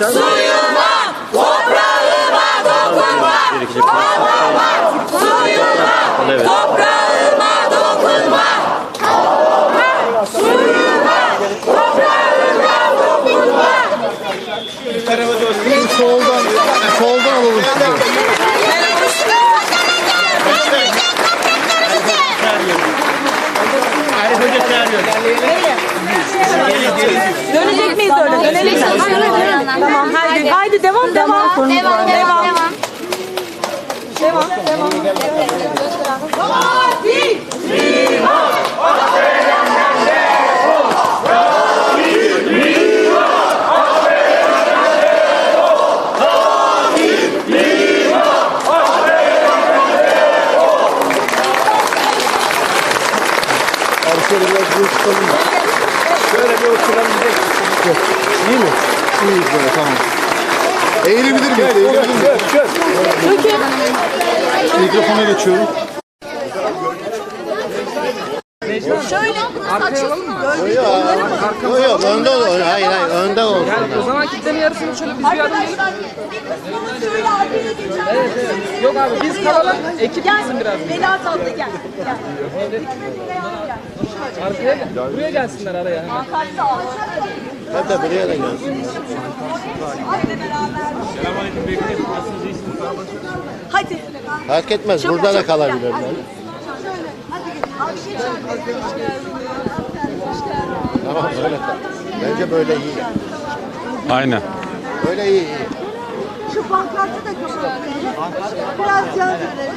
Başarılı. Mi? İyi böyle tamam. Eğilebilir miyiz? Eğilebilir miyiz? Mikrofona geçiyorum. Yok yok önde olur. Hayır hayır önde olsun. O zaman kitlenin yarısını şöyle biz bir adım gelip. Evet evet. Yok abi biz kalalım. Ekip gitsin biraz. Vedat abla gel. Gel. Arkaya gel. Buraya gelsinler araya. hemen. Hatta buraya da gelsin. Hadi. Fark etmez burada da kalabilirler. Tamam böyle. Bence böyle iyi. Aynen. Böyle iyi iyi. Şu pankartı da kapat. Biraz yan dönelim.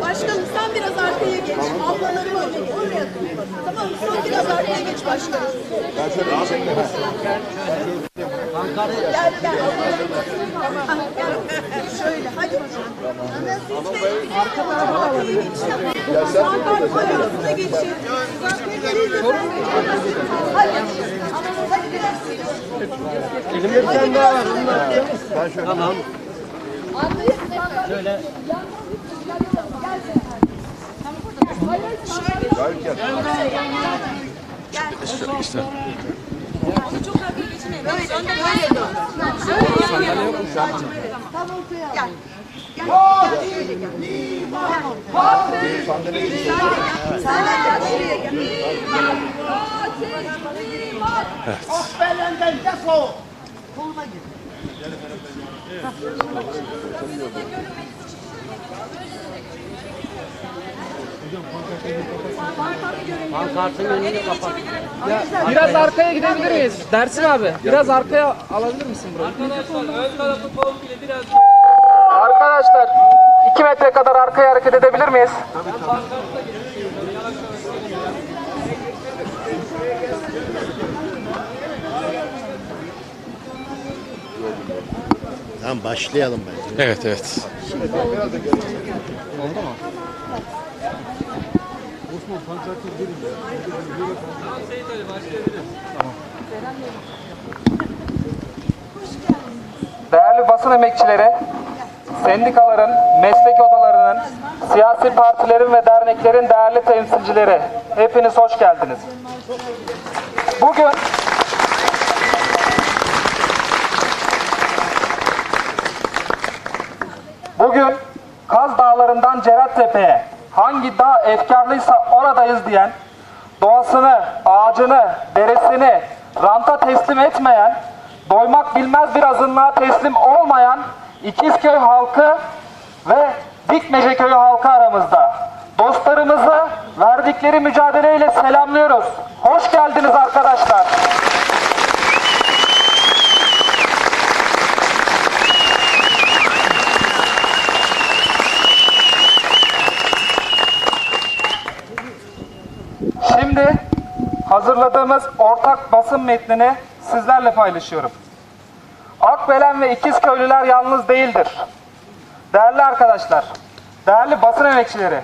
Başkanım sen biraz arkaya geç. Ablaları var. Oraya dur. Tamam mı? Sen biraz arkaya geç başkanım. Gel gel. Ah, gel. Şöyle hadi bakalım. Siz de arka tarafa arkaya geçin. Pankart arasına geçin. Hadi. Hadi biraz. Elimde bir tane daha var. Onu da Tamam. Şöyle. Gayet gel. Şöyle işte. Çok hafif geçmeyin. Böyle, önde böyle dur. Sandalye yok mu şu an? Tam ortaya al. Gel. Gel. Şöyle gel. Sandalye gel. Sandalye gel. Evet. Ah be lenden defol. Koluma gir. Böyle de görünmek için. Böyle de görünmek için. Biraz arkaya gidebilir miyiz? Dersin abi. Biraz arkaya alabilir misin burayı? Arkadaşlar 2 metre kadar arkaya hareket edebilir miyiz? Tamam başlayalım bence. Evet evet. Değerli basın emekçileri, sendikaların, meslek odalarının, siyasi partilerin ve derneklerin değerli temsilcileri, hepiniz hoş geldiniz. Bugün Bugün Kaz Dağları'ndan Cerattepe'ye hangi dağ efkarlıysa oradayız diyen, doğasını, ağacını, deresini ranta teslim etmeyen, doymak bilmez bir azınlığa teslim olmayan İkizköy halkı ve Dikmece köyü halkı aramızda. Dostlarımızı verdikleri mücadeleyle selamlıyoruz. Hoş geldiniz arkadaşlar. Şimdi hazırladığımız ortak basın metnini sizlerle paylaşıyorum. Akbelen ve İkizköylüler yalnız değildir. Değerli arkadaşlar, değerli basın emekçileri,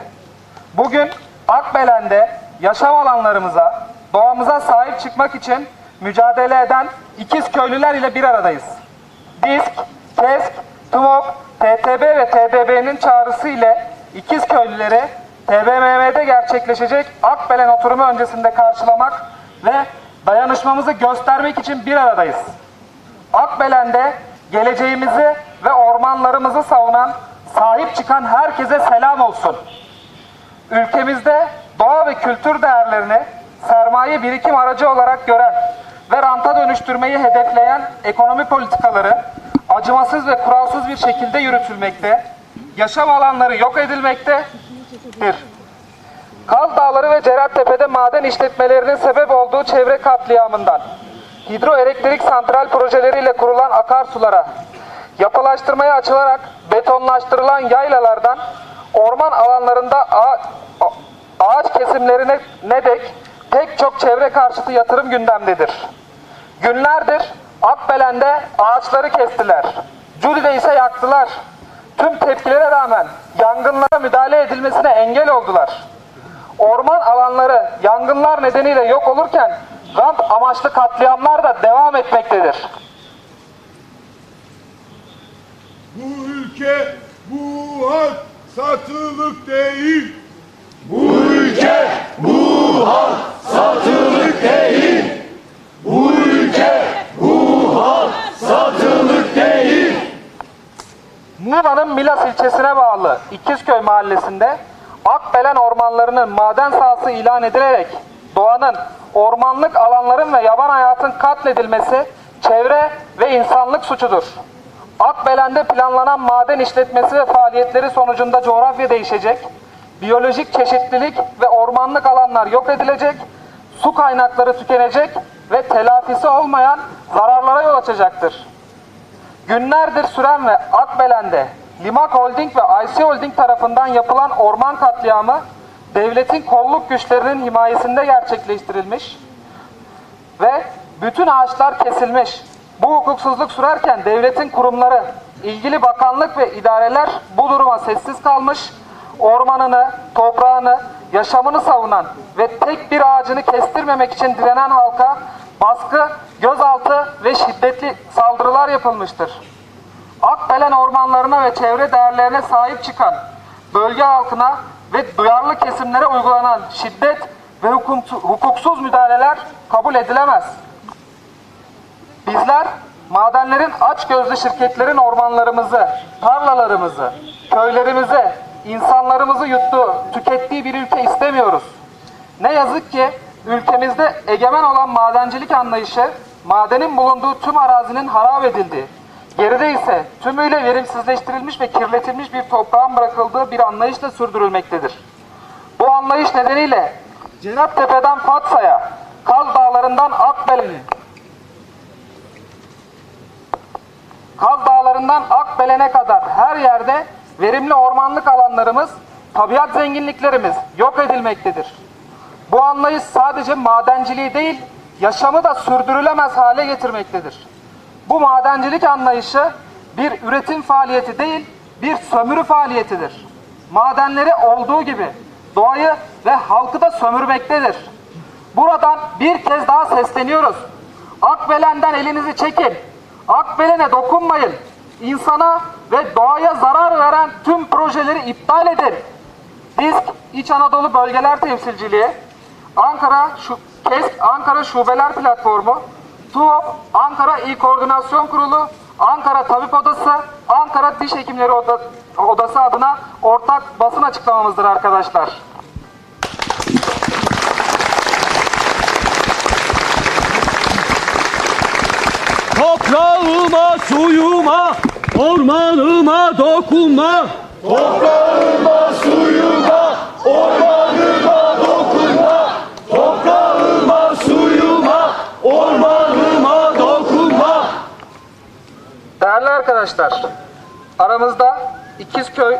bugün Akbelen'de yaşam alanlarımıza, doğamıza sahip çıkmak için mücadele eden İkizköylüler ile bir aradayız. DİSK, KESK, TUMOK, TTB ve TBB'nin çağrısı ile İkizköylüleri TBMM'de gerçekleşecek Akbelen oturumu öncesinde karşılamak ve dayanışmamızı göstermek için bir aradayız. Akbelen'de geleceğimizi ve ormanlarımızı savunan, sahip çıkan herkese selam olsun. Ülkemizde doğa ve kültür değerlerini sermaye birikim aracı olarak gören ve ranta dönüştürmeyi hedefleyen ekonomi politikaları acımasız ve kuralsız bir şekilde yürütülmekte, yaşam alanları yok edilmektedir. Kaz Dağları ve Cerattepe'de maden işletmelerinin sebep olduğu çevre katliamından, hidroelektrik santral projeleriyle kurulan akarsulara, yapılaştırmaya açılarak betonlaştırılan yaylalardan orman alanlarında ağaç kesimlerine ne dek pek çok çevre karşıtı yatırım gündemdedir. Günlerdir Akbelen'de ağaçları kestiler. Cudi'de ise yaktılar. Tüm tepkilere rağmen yangınlara müdahale edilmesine engel oldular. Orman alanları yangınlar nedeniyle yok olurken rant amaçlı katliamlar da devam etmektedir. Bu ülke, bu halk satılık değil. Bu ülke, bu halk satılık değil. Bu ülke, bu halk satılık. Muğla'nın Milas ilçesine bağlı İkizköy mahallesinde Akbelen ormanlarının maden sahası ilan edilerek doğanın, ormanlık alanların ve yaban hayatın katledilmesi çevre ve insanlık suçudur. Akbelen'de planlanan maden işletmesi ve faaliyetleri sonucunda coğrafya değişecek, biyolojik çeşitlilik ve ormanlık alanlar yok edilecek, su kaynakları tükenecek ve telafisi olmayan zararlara yol açacaktır. Günlerdir süren ve Akbelen'de Limak Holding ve IC Holding tarafından yapılan orman katliamı devletin kolluk güçlerinin himayesinde gerçekleştirilmiş ve bütün ağaçlar kesilmiş. Bu hukuksuzluk sürerken devletin kurumları, ilgili bakanlık ve idareler bu duruma sessiz kalmış, ormanını, toprağını, yaşamını savunan ve tek bir ağacını kestirmemek için direnen halka baskı, gözaltı ve şiddetli saldırılar yapılmıştır. Akbelen ormanlarına ve çevre değerlerine sahip çıkan bölge halkına ve duyarlı kesimlere uygulanan şiddet ve hukuksuz müdahaleler kabul edilemez. Bizler madenlerin aç gözlü şirketlerin ormanlarımızı, tarlalarımızı, köylerimizi, insanlarımızı yuttuğu, tükettiği bir ülke istemiyoruz. Ne yazık ki ülkemizde egemen olan madencilik anlayışı, madenin bulunduğu tüm arazinin harap edildiği, geride ise tümüyle verimsizleştirilmiş ve kirletilmiş bir toprağın bırakıldığı bir anlayışla sürdürülmektedir. Bu anlayış nedeniyle Cenaptepe'den Fatsa'ya, Kaz Dağları'ndan Akbelen'e, Kaz Dağları'ndan Akbelen'e kadar her yerde verimli ormanlık alanlarımız, tabiat zenginliklerimiz yok edilmektedir. Bu anlayış sadece madenciliği değil, yaşamı da sürdürülemez hale getirmektedir. Bu madencilik anlayışı bir üretim faaliyeti değil, bir sömürü faaliyetidir. Madenleri olduğu gibi doğayı ve halkı da sömürmektedir. Buradan bir kez daha sesleniyoruz. Akbelen'den elinizi çekin. Akbelen'e dokunmayın. İnsana ve doğaya zarar veren tüm projeleri iptal edin. DİSK İç Anadolu Bölgeler Temsilciliği, Ankara Şu KESK Ankara Şubeler Platformu, TUOP Ankara İl Koordinasyon Kurulu, Ankara Tabip Odası, Ankara Diş Hekimleri Oda- Odası adına ortak basın açıklamamızdır arkadaşlar. Toprağıma, suyuma, ormanıma dokunma. Toprağıma, suyuma, ormanıma dokunma. Toprağıma, suyuma, ormanıma dokunma. Değerli arkadaşlar, aramızda İkizköy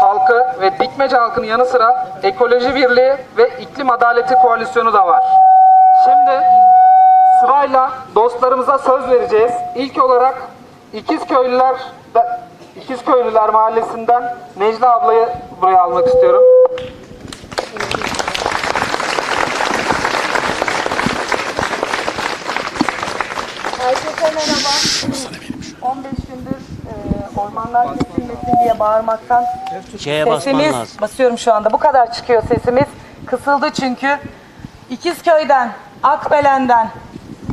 halkı ve Dikmece halkının yanı sıra Ekoloji Birliği ve İklim Adaleti Koalisyonu da var. Şimdi sırayla dostlarımıza söz vereceğiz. İlk olarak İkizköylüler İkizköylüler Mahallesi'nden Necla ablayı buraya almak istiyorum. Herkese merhaba. 15 gündür e, ormanlar kesilmesin diye bağırmaktan Şeye basman sesimiz, lazım. basıyorum şu anda, bu kadar çıkıyor sesimiz. Kısıldı çünkü. İkizköy'den, Akbelen'den,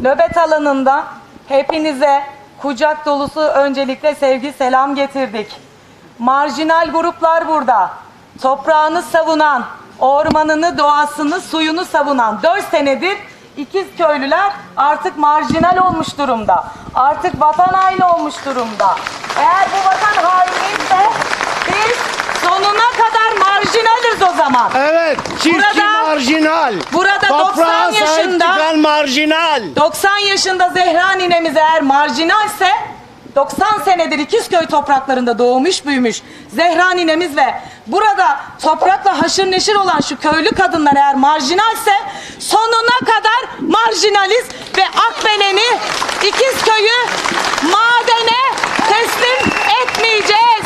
nöbet alanında hepinize kucak dolusu öncelikle sevgi selam getirdik. Marjinal gruplar burada. Toprağını savunan, ormanını, doğasını, suyunu savunan 4 senedir ikiz köylüler artık marjinal olmuş durumda. Artık vatan haini olmuş durumda. Eğer bu vatan hainiyse biz sonuna kadar marjinaliz o zaman. Evet, çiftçi Burada- marjinal. burada Toprağa 90 sahip yaşında- marjinal. 90 yaşında Zehra ninemiz eğer marjinalse 90 senedir İkizköy topraklarında doğmuş büyümüş Zehra ninemiz ve burada toprakla haşır neşir olan şu köylü kadınlar eğer marjinalse sonuna kadar marjinaliz ve Akbelen'i İkizköy'ü madene teslim etmeyeceğiz.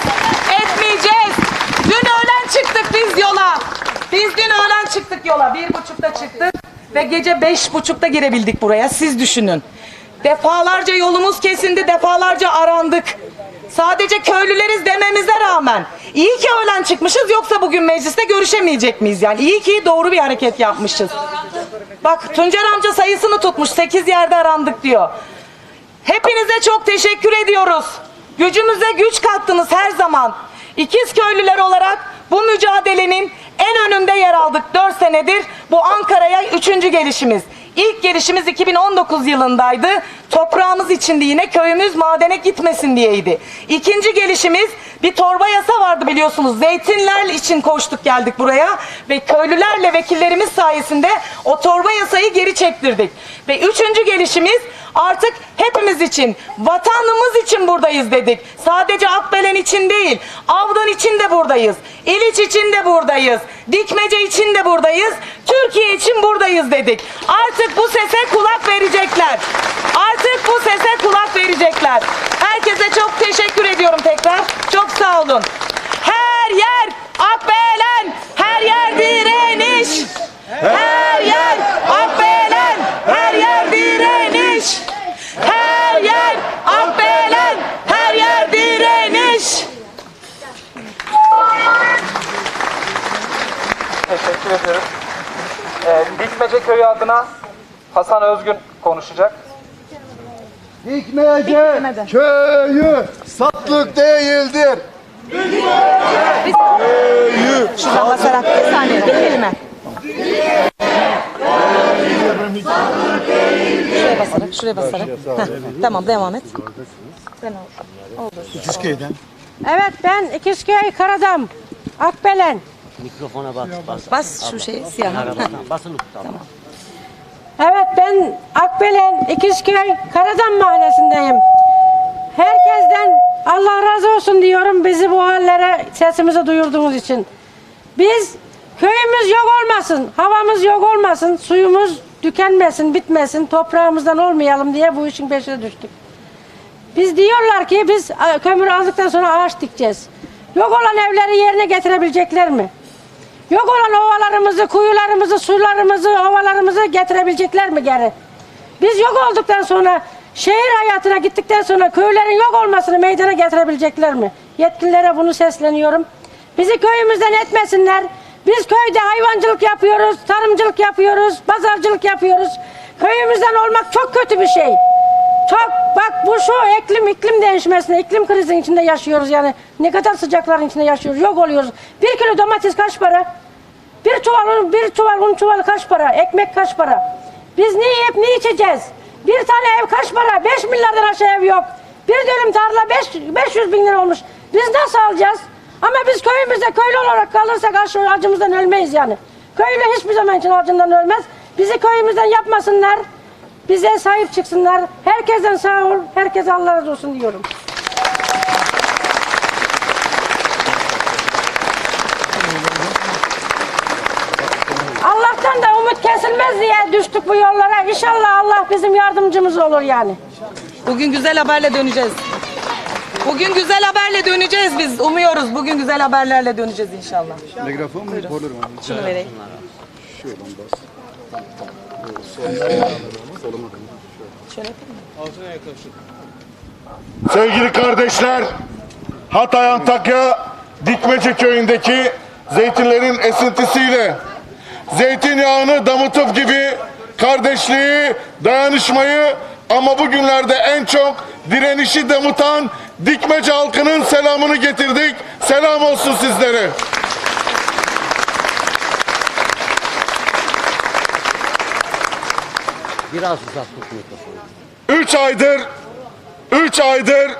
Etmeyeceğiz. Dün öğlen çıktık biz yola. Biz dün öğlen çıktık yola. Bir buçukta çıktık ve gece beş buçukta girebildik buraya. Siz düşünün. Defalarca yolumuz kesildi, defalarca arandık. Sadece köylüleriz dememize rağmen. İyi ki öğlen çıkmışız yoksa bugün mecliste görüşemeyecek miyiz? Yani iyi ki doğru bir hareket yapmışız. Bak Tuncer amca sayısını tutmuş. Sekiz yerde arandık diyor. Hepinize çok teşekkür ediyoruz. Gücümüze güç kattınız her zaman. İkiz köylüler olarak bu mücadelenin en önünde yer aldık 4 senedir. Bu Ankara'ya üçüncü gelişimiz. İlk gelişimiz 2019 yılındaydı. Toprağımız içindi yine köyümüz madene gitmesin diyeydi. İkinci gelişimiz bir torba yasa vardı biliyorsunuz. Zeytinler için koştuk geldik buraya ve köylülerle vekillerimiz sayesinde o torba yasayı geri çektirdik. Ve üçüncü gelişimiz artık hepimiz için, vatanımız için buradayız dedik. Sadece Akbelen için değil, Avdan için de buradayız. İliç için de buradayız. Dikmece için de buradayız. Türkiye için buradayız dedik. Artık bu sese kulak verecekler. Artık bu sese kulak verecekler. Herkese çok teşekkür ediyorum tekrar. Çok sağ olun. Her yer Akbelen, her yer direniş. Her yer Akbelen, her yer direniş. Her yer Akbelen, her yer direniş. Teşekkür ediyoruz. Ee, Dikmece Köyü adına Hasan Özgün konuşacak. Dikmece köyü satlık değildir. Basarak bir saniye bir kelime. Şuraya basarak, şuraya basarak. Heh, tamam devam et. İkizköy'den. Evet ben İkizköy Karadam. Akbelen. Mikrofona bas, bas. Bas şu şeyi siyah. Basılı tutalım. Evet ben Akbelen İkizköy Karadam mahallesindeyim. Herkesten Allah razı olsun diyorum bizi bu hallere sesimizi duyurduğunuz için. Biz köyümüz yok olmasın, havamız yok olmasın, suyumuz tükenmesin, bitmesin, toprağımızdan olmayalım diye bu işin peşine düştük. Biz diyorlar ki biz e, kömür aldıktan sonra ağaç dikeceğiz. Yok olan evleri yerine getirebilecekler mi? Yok olan ovalarımızı, kuyularımızı, sularımızı, ovalarımızı getirebilecekler mi geri? Biz yok olduktan sonra, şehir hayatına gittikten sonra köylerin yok olmasını meydana getirebilecekler mi? Yetkililere bunu sesleniyorum. Bizi köyümüzden etmesinler. Biz köyde hayvancılık yapıyoruz, tarımcılık yapıyoruz, pazarcılık yapıyoruz. Köyümüzden olmak çok kötü bir şey. Çok bak bu şu iklim iklim değişmesine, iklim krizinin içinde yaşıyoruz yani. Ne kadar sıcakların içinde yaşıyoruz. Yok oluyoruz. Bir kilo domates kaç para? Bir çuval un, bir çuval un çuvalı kaç para? Ekmek kaç para? Biz ne yiyip ne içeceğiz? Bir tane ev kaç para? 5 milyardan aşağı ev yok. Bir dönüm tarla 5, 500 bin lira olmuş. Biz nasıl alacağız? Ama biz köyümüzde köylü olarak kalırsak acımızdan ölmeyiz yani. Köylü hiçbir zaman için acından ölmez. Bizi köyümüzden yapmasınlar. Bize sahip çıksınlar. Herkesten sağ ol. Herkese Allah razı olsun diyorum. Allah'tan da umut kesin. geçilmez diye düştük bu yollara. İnşallah Allah bizim yardımcımız olur yani. Bugün güzel haberle döneceğiz. Bugün güzel haberle döneceğiz biz. Umuyoruz bugün güzel haberlerle döneceğiz inşallah. Mikrofon mu? Mu? Şunu vereyim. Sevgili kardeşler, Hatay Antakya Dikmece köyündeki zeytinlerin esintisiyle zeytinyağını damıtıp gibi kardeşliği, dayanışmayı ama bugünlerde en çok direnişi damıtan Dikmece halkının selamını getirdik. Selam olsun sizlere. Biraz uzak tut mikrofonu. Üç aydır, üç aydır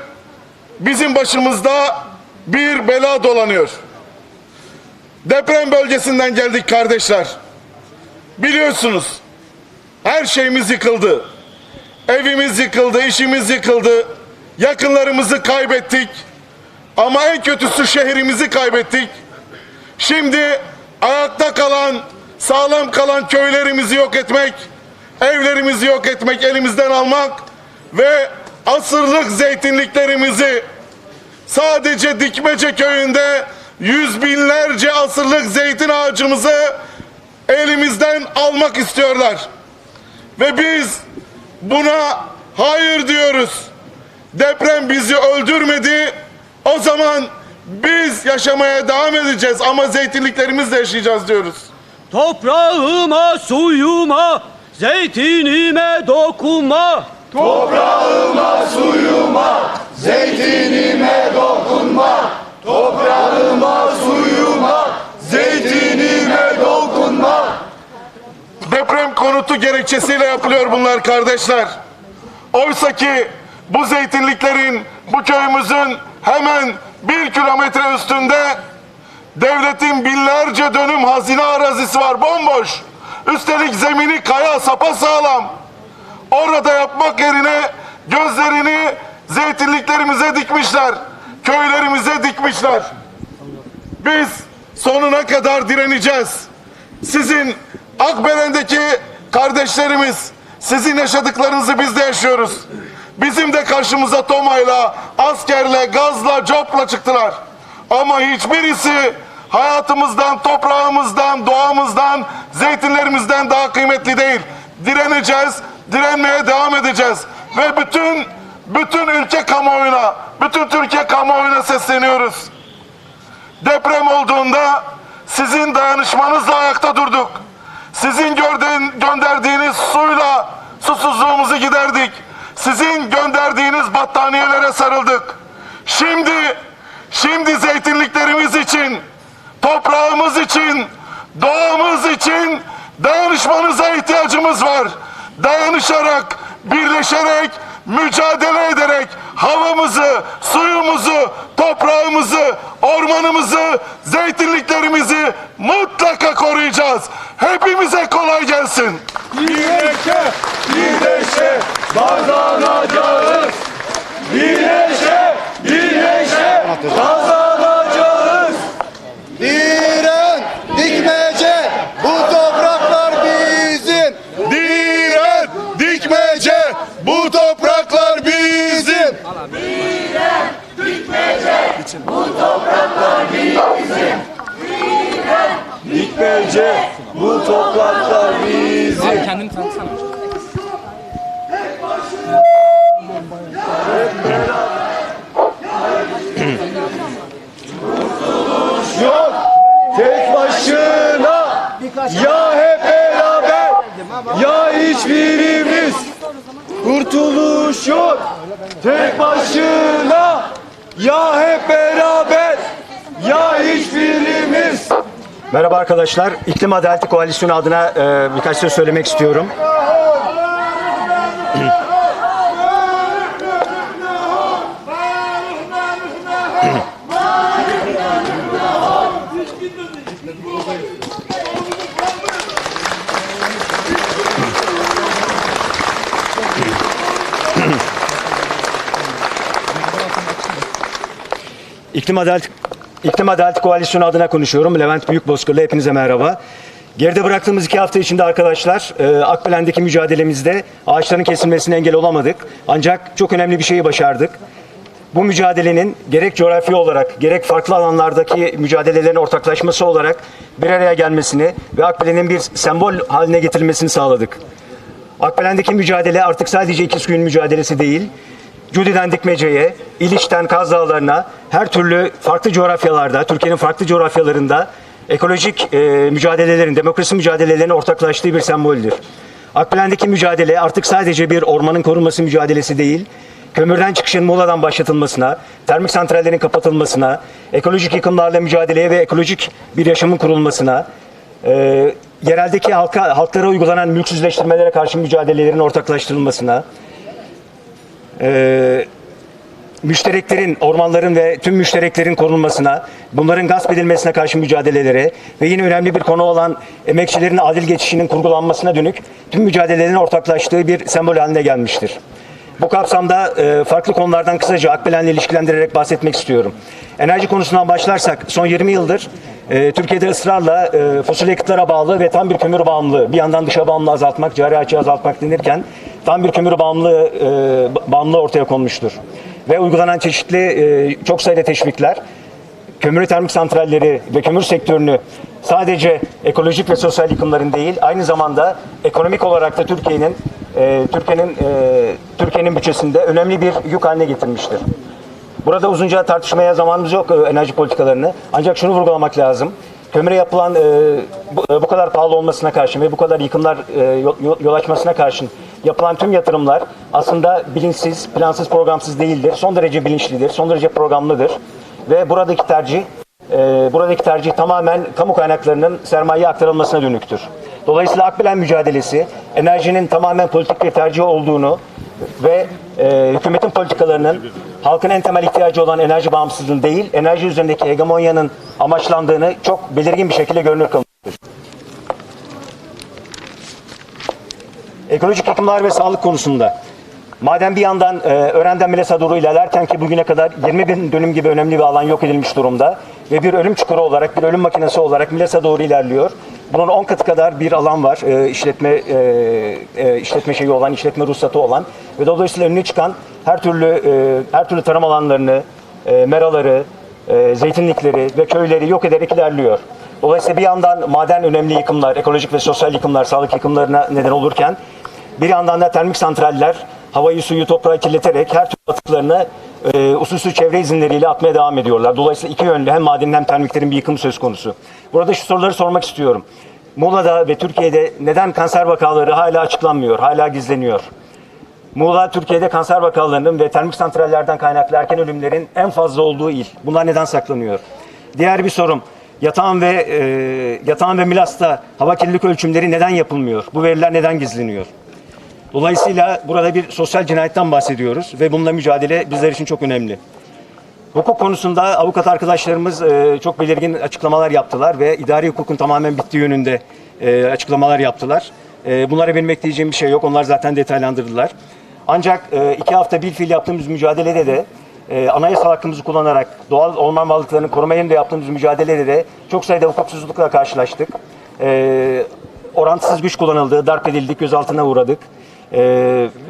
bizim başımızda bir bela dolanıyor. Deprem bölgesinden geldik kardeşler. Biliyorsunuz her şeyimiz yıkıldı. Evimiz yıkıldı, işimiz yıkıldı. Yakınlarımızı kaybettik. Ama en kötüsü şehrimizi kaybettik. Şimdi ayakta kalan, sağlam kalan köylerimizi yok etmek, evlerimizi yok etmek, elimizden almak ve asırlık zeytinliklerimizi sadece Dikmece köyünde yüz binlerce asırlık zeytin ağacımızı elimizden almak istiyorlar. Ve biz buna hayır diyoruz. Deprem bizi öldürmedi. O zaman biz yaşamaya devam edeceğiz ama zeytinliklerimizle yaşayacağız diyoruz. Toprağıma, suyuma, zeytinime dokunma. Deprem konutu gerekçesiyle yapılıyor bunlar kardeşler. Oysa ki bu zeytinliklerin bu köyümüzün hemen bir kilometre üstünde devletin binlerce dönüm hazine arazisi var bomboş. Üstelik zemini kaya sapasağlam. Orada yapmak yerine gözlerini zeytinliklerimize dikmişler. Köylerimize dikmişler. Biz sonuna kadar direneceğiz. Sizin Akbelen'deki kardeşlerimiz, sizin yaşadıklarınızı biz de yaşıyoruz. Bizim de karşımıza Toma'yla, askerle, gazla, copla çıktılar. Ama hiçbirisi hayatımızdan, toprağımızdan, doğamızdan, zeytinlerimizden daha kıymetli değil. Direneceğiz, direnmeye devam edeceğiz. Ve bütün, bütün ülke kamuoyuna, bütün Türkiye kamuoyuna sesleniyoruz. Deprem olduğunda sizin dayanışmanızla ayakta durduk. Sizin gönderdiğiniz suyla susuzluğumuzu giderdik. Sizin gönderdiğiniz battaniyelere sarıldık. Şimdi, şimdi zeytinliklerimiz için, toprağımız için, doğamız için dayanışmanıza ihtiyacımız var. Dayanışarak, birleşerek, mücadele ederek havamızı, suyumuzu, toprağımızı, ormanımızı, zeytinliklerimizi mutlaka koruyacağız. Hepimize kolay gelsin. Birleşe, birleşe, kazanacağız. Birleşe, birleşe, kazanacağız. Diren, dikmece, bu topraklar bizim. Diren, dikmece, bu topraklar bizim. Dikmece, bu topraklar bizim. Kendini tanıtsana. yok. Tek başına. Ya hep beraber ya hiçbirimiz. Kurtuluş yok. Tek başına ya hep beraber ya hiçbirimiz Merhaba arkadaşlar. İklim Adaleti Koalisyonu adına e, birkaç söz söylemek istiyorum. İklim Adalet İklim Adaleti Koalisyonu adına konuşuyorum. Levent Büyükbozkır'la hepinize merhaba. Geride bıraktığımız iki hafta içinde arkadaşlar e, Akbelen'deki mücadelemizde ağaçların kesilmesine engel olamadık. Ancak çok önemli bir şeyi başardık. Bu mücadelenin gerek coğrafi olarak gerek farklı alanlardaki mücadelelerin ortaklaşması olarak bir araya gelmesini ve Akbelen'in bir sembol haline getirilmesini sağladık. Akbelen'deki mücadele artık sadece İkizköy'ün mücadelesi değil, Cudi'den Dikmece'ye, İliç'ten Kaz Dağları'na her türlü farklı coğrafyalarda, Türkiye'nin farklı coğrafyalarında ekolojik e, mücadelelerin, demokrasi mücadelelerinin ortaklaştığı bir semboldür. Akbelen'deki mücadele artık sadece bir ormanın korunması mücadelesi değil, kömürden çıkışın Muğla'dan başlatılmasına, termik santrallerin kapatılmasına, ekolojik yıkımlarla mücadeleye ve ekolojik bir yaşamın kurulmasına, e, yereldeki halka, halklara uygulanan mülksüzleştirmelere karşı mücadelelerin ortaklaştırılmasına, e, müştereklerin, ormanların ve tüm müştereklerin korunmasına, bunların gasp edilmesine karşı mücadelelere ve yine önemli bir konu olan emekçilerin adil geçişinin kurgulanmasına dönük tüm mücadelelerin ortaklaştığı bir sembol haline gelmiştir. Bu kapsamda e, farklı konulardan kısaca Akbelen'le ilişkilendirerek bahsetmek istiyorum. Enerji konusundan başlarsak son 20 yıldır e, Türkiye'de ısrarla e, fosil yakıtlara bağlı ve tam bir kömür bağımlılığı, bir yandan dışa bağımlılığı azaltmak, cari açığı azaltmak denirken tam bir kömür bağımlılığı, e, bağımlılığı ortaya konmuştur. Ve uygulanan çeşitli e, çok sayıda teşvikler kömür termik santralleri ve kömür sektörünü sadece ekolojik ve sosyal yıkımların değil, aynı zamanda ekonomik olarak da Türkiye'nin e, Türkiye'nin e, Türkiye'nin bütçesinde önemli bir yük haline getirmiştir. Burada uzunca tartışmaya zamanımız yok e, enerji politikalarını. Ancak şunu vurgulamak lazım. Kömüre yapılan e, bu, e, bu kadar pahalı olmasına karşın ve bu kadar yıkımlar e, yol, yol açmasına karşın yapılan tüm yatırımlar aslında bilinçsiz, plansız, programsız değildir. Son derece bilinçlidir, son derece programlıdır. Ve buradaki tercih e, buradaki tercih tamamen kamu kaynaklarının sermayeye aktarılmasına dönüktür. Dolayısıyla Akbilen mücadelesi enerjinin tamamen politik bir tercih olduğunu ve e, hükümetin politikalarının halkın en temel ihtiyacı olan enerji bağımsızlığının değil, enerji üzerindeki hegemonyanın amaçlandığını çok belirgin bir şekilde görünür kılmıştır. Ekolojik yıkımlar ve sağlık konusunda Madem bir yandan e, Ören'den Meles'a doğru ilerlerken ki bugüne kadar 20 bin dönüm gibi önemli bir alan yok edilmiş durumda ve bir ölüm çukuru olarak, bir ölüm makinesi olarak Meles'a doğru ilerliyor. Bunun 10 katı kadar bir alan var e, işletme e, e, işletme şeyi olan, işletme ruhsatı olan ve dolayısıyla önüne çıkan her türlü e, her türlü tarım alanlarını, e, meraları, e, zeytinlikleri ve köyleri yok ederek ilerliyor. Dolayısıyla bir yandan maden önemli yıkımlar, ekolojik ve sosyal yıkımlar, sağlık yıkımlarına neden olurken bir yandan da termik santraller havayı, suyu, toprağı kirleterek her türlü atıklarını e, usulsüz çevre izinleriyle atmaya devam ediyorlar. Dolayısıyla iki yönlü hem madenin hem termiklerin bir yıkımı söz konusu. Burada şu soruları sormak istiyorum. Muğla'da ve Türkiye'de neden kanser vakaları hala açıklanmıyor, hala gizleniyor? Muğla, Türkiye'de kanser vakalarının ve termik santrallerden kaynaklı erken ölümlerin en fazla olduğu il. Bunlar neden saklanıyor? Diğer bir sorum. Yatağan ve e, Yatağan ve Milas'ta hava kirlilik ölçümleri neden yapılmıyor? Bu veriler neden gizleniyor? Dolayısıyla burada bir sosyal cinayetten bahsediyoruz ve bununla mücadele bizler için çok önemli. Hukuk konusunda avukat arkadaşlarımız e, çok belirgin açıklamalar yaptılar ve idari hukukun tamamen bittiği yönünde e, açıklamalar yaptılar. E, bunlara benim ekleyeceğim bir şey yok. Onlar zaten detaylandırdılar. Ancak iki hafta bir fiil yaptığımız mücadelede de anayasal hakkımızı kullanarak doğal orman varlıklarını koruma yönünde yaptığımız mücadelede de çok sayıda hukuksuzlukla karşılaştık. Orantısız güç kullanıldı, darp edildik, gözaltına uğradık. E,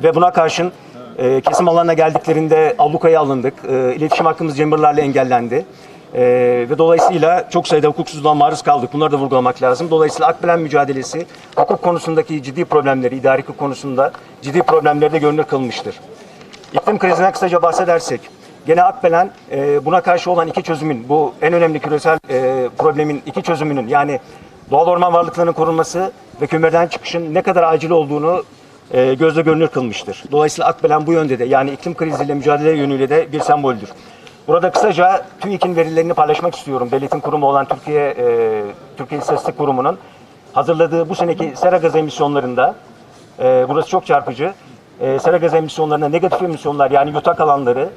ve buna karşın e, kesim alanına geldiklerinde ablukaya alındık. E, iletişim hakkımız cemberlerle engellendi. E, ve dolayısıyla çok sayıda hukuksuzluğa maruz kaldık. Bunları da vurgulamak lazım. Dolayısıyla Akbilen mücadelesi hukuk konusundaki ciddi problemleri, idari hukuk konusunda ciddi problemleri de görünür kılmıştır. İklim krizinden kısaca bahsedersek, gene Akbelen e, buna karşı olan iki çözümün, bu en önemli küresel e, problemin iki çözümünün yani doğal orman varlıklarının korunması ve kömürden çıkışın ne kadar acil olduğunu e, gözle görünür kılmıştır. Dolayısıyla Akbelen bu yönde de yani iklim kriziyle mücadele yönüyle de bir semboldür. Burada kısaca TÜİK'in verilerini paylaşmak istiyorum. Devletin kurumu olan Türkiye e, Türkiye İstatistik Kurumu'nun hazırladığı bu seneki sera gazı emisyonlarında e, burası çok çarpıcı. E, sera gazı emisyonlarında negatif emisyonlar yani yutak alanları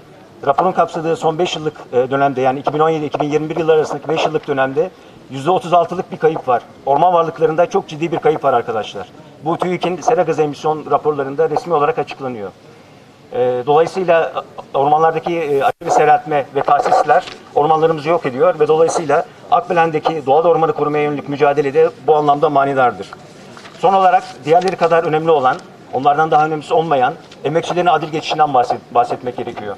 raporun kapsadığı son 5 yıllık e, dönemde yani 2017-2021 yılları arasındaki 5 yıllık dönemde %36'lık bir kayıp var. Orman varlıklarında çok ciddi bir kayıp var arkadaşlar. Bu TÜİK'in sera gazı emisyon raporlarında resmi olarak açıklanıyor. E, dolayısıyla ormanlardaki e, aşırı seyreltme ve tahsisler ormanlarımızı yok ediyor ve dolayısıyla Akbelen'deki doğal ormanı korumaya yönelik mücadelede bu anlamda manidardır. Son olarak diğerleri kadar önemli olan, onlardan daha önemlisi olmayan emekçilerin adil geçişinden bahset- bahsetmek gerekiyor.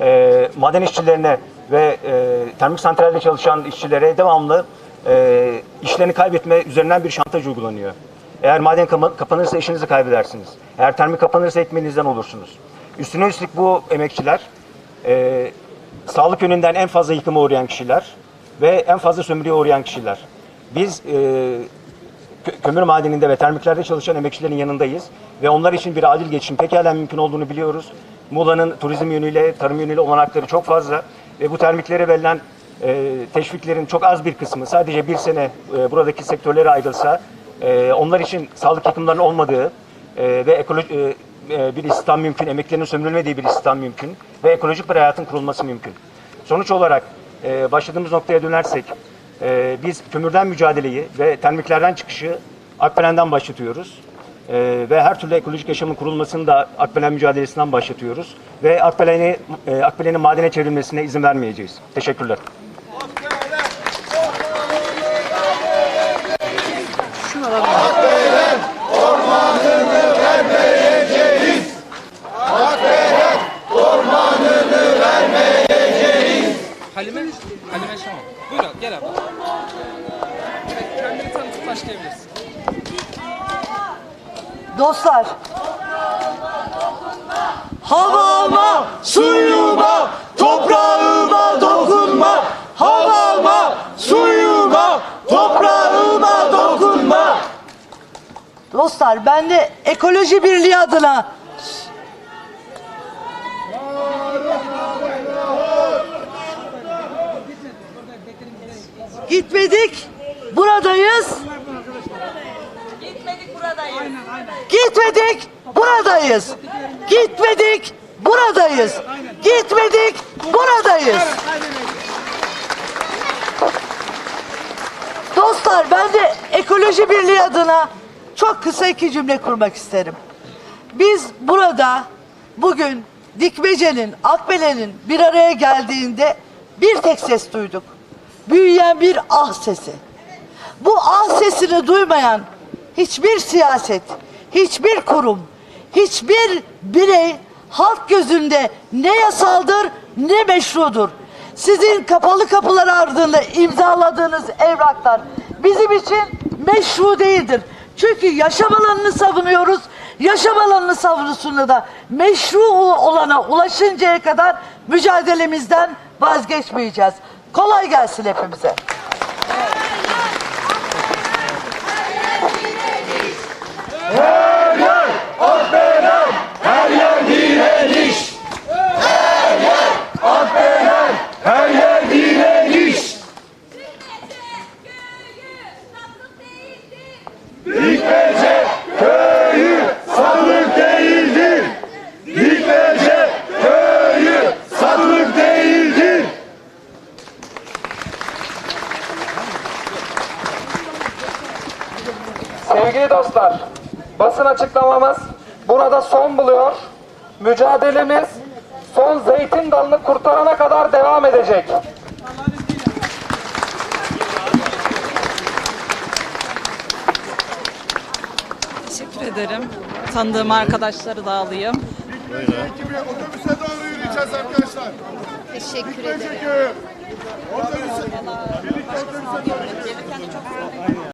E, maden işçilerine ve e, termik santralde çalışan işçilere devamlı e, işlerini kaybetme üzerinden bir şantaj uygulanıyor. Eğer maden kapa- kapanırsa işinizi kaybedersiniz. Eğer termik kapanırsa ekmeğinizden olursunuz. Üstüne üstlük bu emekçiler e, sağlık yönünden en fazla yıkıma uğrayan kişiler ve en fazla sömürüye uğrayan kişiler. Biz e, kö- kömür madeninde ve termiklerde çalışan emekçilerin yanındayız ve onlar için bir adil geçim pekala mümkün olduğunu biliyoruz. Muğla'nın turizm yönüyle, tarım yönüyle olanakları çok fazla ve bu termiklere verilen e, teşviklerin çok az bir kısmı sadece bir sene e, buradaki sektörlere ayrılsa e, onlar için sağlık yıkımlarının olmadığı e, ve ekoloji, e, e, bir istihdam mümkün, emeklerinin sömürülmediği bir istihdam mümkün ve ekolojik bir hayatın kurulması mümkün. Sonuç olarak e, başladığımız noktaya dönersek e, biz kömürden mücadeleyi ve termiklerden çıkışı Akbelen'den başlatıyoruz. E, ve her türlü ekolojik yaşamın kurulmasını da Akbelen mücadelesinden başlatıyoruz. Ve Akbelen'i, e, Akbelen'in madene çevrilmesine izin vermeyeceğiz. Teşekkürler. Halime, Dostlar. Havama, suyuma, toprağıma dokunma. Havama, suyuma, toprağıma dokunma. Dostlar ben de ekoloji birliği adına Gitmedik, buradayız. Gitmedik buradayız. Gitmedik, buradayız. Gitmedik, buradayız. Gitmedik, buradayız. Dostlar ben de Ekoloji Birliği adına çok kısa iki cümle kurmak isterim. Biz burada bugün Dikmece'nin, Akbelen'in bir araya geldiğinde bir tek ses duyduk. Büyüyen bir ah sesi. Bu ah sesini duymayan hiçbir siyaset, hiçbir kurum, hiçbir birey halk gözünde ne yasaldır ne meşrudur. Sizin kapalı kapılar ardında imzaladığınız evraklar bizim için meşru değildir. Çünkü yaşam alanını savunuyoruz. Yaşam alanını savunusunda da meşru olana ulaşıncaya kadar mücadelemizden vazgeçmeyeceğiz. Kolay gelsin hepimize. Sevgili alayım, arkadaşları da alayım. Buyurun. Otobüse doğru yürüyeceğiz arkadaşlar. Teşekkür ederim. Otobüse, birlikte otobüse doğru.